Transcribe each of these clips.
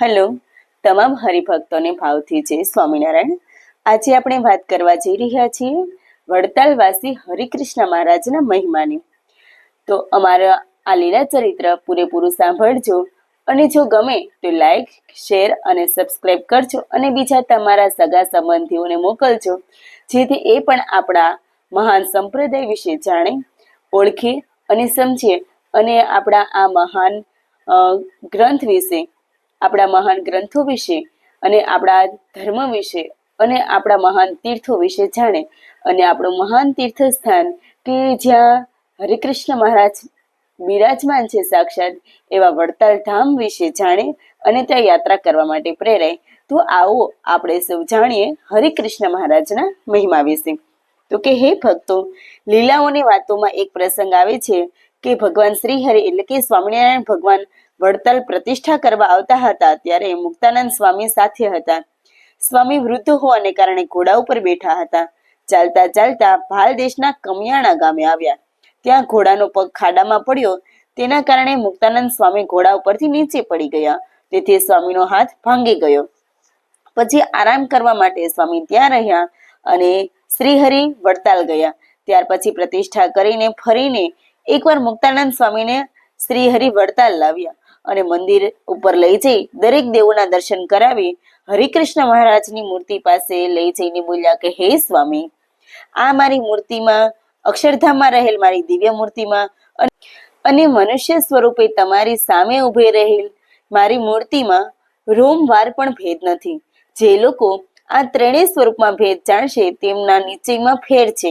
Hello. તમામ હરિભક્તોને ભાવથી જય સ્વામિનારાયણ. આજે આપણે વાત કરવા જઈ રહ્યા છીએ વડતાલવાસી હરિકૃષ્ણ મહારાજના મહિમાની. તો અમારા આ લીલા ચરિત્ર પૂરેપૂરું સાંભળજો અને જો ગમે તો લાઈક, શેર અને સબસ્ક્રાઈબ કરજો અને બીજા તમારા સગા સંબંધીઓને મોકલજો. જેથી એ પણ આપણા મહાન સંપ્રદાય વિશે જાણે, ઓળખે અને સમજે અને આપણા આ મહાન ગ્રંથ વિશે આપણા મહાન ગ્રંથો વિશે અને આપણા ધર્મ વિશે અને આપણા મહાન તીર્થો વિશે જાણે અને આપણું મહાન તીર્થ કે જ્યાં હરિકૃષ્ણ મહારાજ બિરાજમાન છે સાક્ષાત એવા વડતાલ ધામ વિશે જાણે અને ત્યાં યાત્રા કરવા માટે પ્રેરાય, તો આવો આપણે સૌ જાણીએ હરિકૃષ્ણ મહારાજના મહિમા વિશે. તો કે હે ભક્તો, લીલાઓની વાતોમાં એક પ્રસંગ આવે છે કે ભગવાન શ્રી હરિ એટલે કે સ્વામિનારાયણ ભગવાન વડતાલ પ્રતિષ્ઠા કરવા આવતા હતા ત્યારે મુક્તાનંદ સ્વામી સાથે હતા. સ્વામી વૃદ્ધ હોવાને કારણે ઘોડા ઉપર બેઠા હતા. ચાલતા ચાલતા ભાલ દેશના કમિયાણા ગામે આવ્યા. ત્યાં ઘોડાનો પગ ખાડામાં પડ્યો. તેના કારણે મુક્તાનંદ સ્વામી ઘોડા ઉપરથી નીચે પડી ગયા. તેથી સ્વામીનો હાથ ભાંગી ગયો. પછી આરામ કરવા માટે સ્વામી ત્યાં રહ્યા અને શ્રીહરિ વડતાલ ગયા. ત્યાર પછી પ્રતિષ્ઠા કરીને ફરીને એકવાર મુક્તાનંદ સ્વામીને શ્રીહરિ વડતાલ લાવ્યા. અને મંદિર ઉપર લઈ જઈ દરેક દેવોના દર્શન કરાવી હરિકૃષ્ણ મહારાજની મૂર્તિ પાસે લઈ જઈને બોલ્યા કે, હે સ્વામી, આ મારી મૂર્તિમાં, અક્ષરધામમાં રહેલ મારી દિવ્ય મૂર્તિમાં અને- મનુષ્ય સ્વરૂપે તમારી સામે ઊભી રહેલ મારી મૂર્તિમાં રોમવાર પણ ભેદ નથી. જે લોકો આ ત્રણેય સ્વરૂપમાં ભેદ જાણશે, તેમના નિશ્ચયમાં ફેર છે.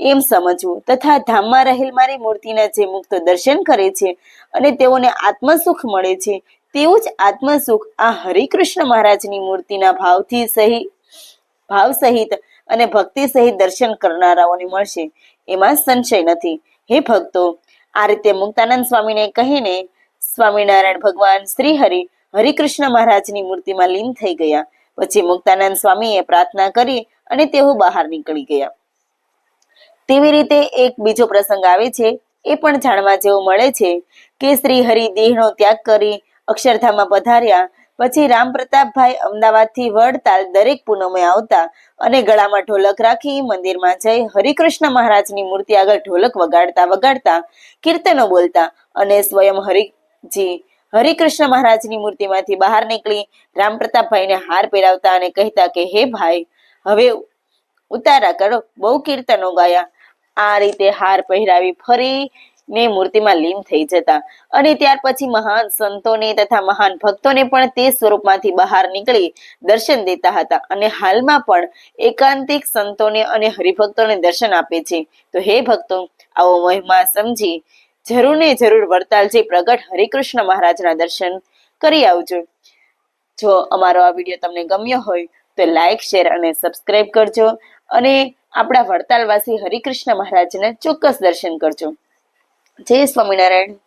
એમ સમજવું તથા ધામમાં રહેલ મારી મૂર્તિના જે મુક્ત દર્શન કરે છે અને તેઓને આત્મસુખ મળે છે, તેવું જ આત્મસુખ આ હરિકૃષ્ણ મહારાજની મૂર્તિના ભાવથી સહી, ભાવ સહિત અને ભક્તિ સહિત દર્શન કરનારાઓને મળશે. એમાં સંશય નથી. હે ભક્તો, આ રીતે મુક્તાનંદ સ્વામીને કહીને સ્વામિનારાયણ ભગવાન શ્રી હરિ હરિકૃષ્ણ મહારાજની મૂર્તિમાં લીન થઈ ગયા. પછી મુક્તાનંદ સ્વામીએ પ્રાર્થના કરી અને તેઓ બહાર નીકળી ગયા. તેવી રીતે એક બીજો પ્રસંગ આવે છે, એ પણ જાણવા જેવો મળે છે કે શ્રી હરિ દેહનો ત્યાગ કરી અક્ષરધામમાં પધાર્યા, પછી રામ પ્રતાપભાઈ અમદાવાદથી વડતાલ દરેક પૂનમે આવતા અને ગળામાં ઢોલક રાખી મંદિરમાં જઈ હરિકૃષ્ણ મહારાજની મૂર્તિ આગળ ઢોલક વગાડતા વગાડતા કીર્તનો બોલતા અને સ્વયં હરિજી હરિકૃષ્ણ મહારાજની મૂર્તિમાંથી બહાર નીકળી રામ પ્રતાપભાઈને હાર પહેરાવતા અને કહેતા કે, હે ભાઈ, હવે ઉતારા કરો. બહુ કીર્તનો ગાયા. આ રીતે હાર પહેરાવી ફરી ને મૂર્તિમાં લીન થઈ જતા. અને ત્યાર પછી મહાન સંતોને તથા મહાન ભક્તોને પણ તે સ્વરૂપમાંથી બહાર નીકળી દર્શન દેતા હતા. અને હાલમાં પણ એકાંતિક સંતોને અને હરિભક્તોને દર્શન આપે છે. તો હે ભક્તો, આવો મહિમા સમજી જરૂર ને જરૂર વડતાલજી પ્રગટ હરિકૃષ્ણ મહારાજના દર્શન કરી આવજો. જો અમારો આ વીડિયો તમને ગમ્યો હોય તો લાઈક, શેર અને સબસ્ક્રાઇબ કરજો અને આપણા વડતાલવાસી હરિકૃષ્ણ મહારાજને ચોક્કસ દર્શન કરજો. જય સ્વામિનારાયણ.